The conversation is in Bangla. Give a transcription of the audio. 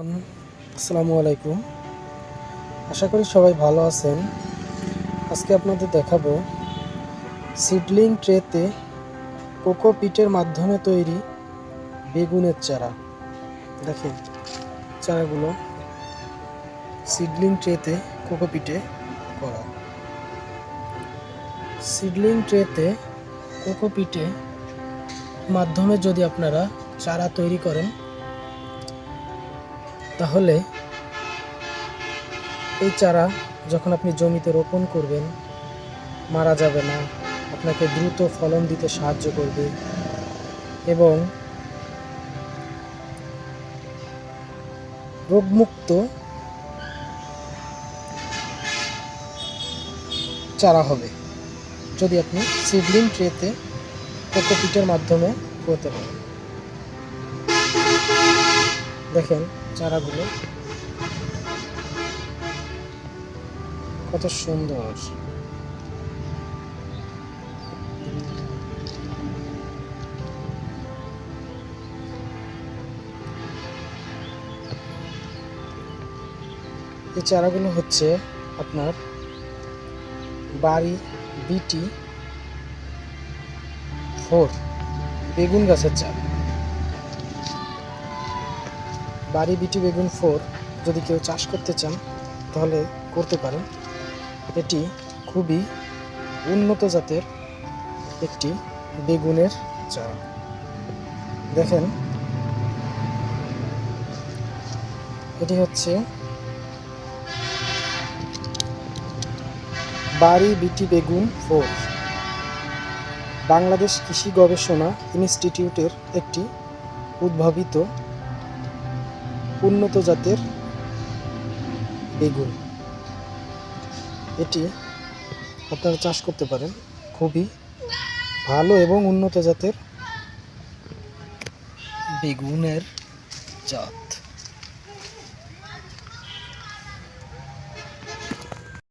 আসসালামু আলাইকুম। আশা করি সবাই ভালো আছেন। আজকে আপনাদের দেখাবো সিডলিং ট্রেতে কোকোপিটের মাধ্যমে তৈরি বেগুনের চারা। দেখেন চারাগুলো সিডলিং ট্রেতে কোকোপিটে করা। সিডলিং ট্রেতে কোকোপিটে মাধ্যমে যদি আপনারা চারা তৈরি করেন তাহলে এই চারা যখন আপনি জমিতে রোপণ করবেন, মারা যাবে না। আপনাকে দ্রুত ফলন দিতে সাহায্য করবে। এবং রোগমুক্ত চারা হবে, যদি আপনি সিডলিং ট্রেতে কোকোপিটের মাধ্যমে করতে পারেন। দেখেন চারাগুলো। কত সুন্দর। এই চারাগুলো হচ্ছে আপনার বাড়ি বিটি ফোর বেগুন গাছের চারা। বাড়ি বিটি বেগুন ফোর যদি কেউ চাষ করতে চান, তাহলে করতে পারেন। এটি খুবই উন্নত জাতের একটি বেগুনের চারা। দেখেন, এটি হচ্ছে বাড়ি বিটি বেগুন ফোর। বাংলাদেশ কৃষি গবেষণা ইনস্টিটিউটের একটি উদ্ভাবিত উন্নত জাতের বেগুন। এটি আপনারা চাষ করতে পারেন। খুবই ভালো এবং উন্নত জাতের বেগুনের জাত।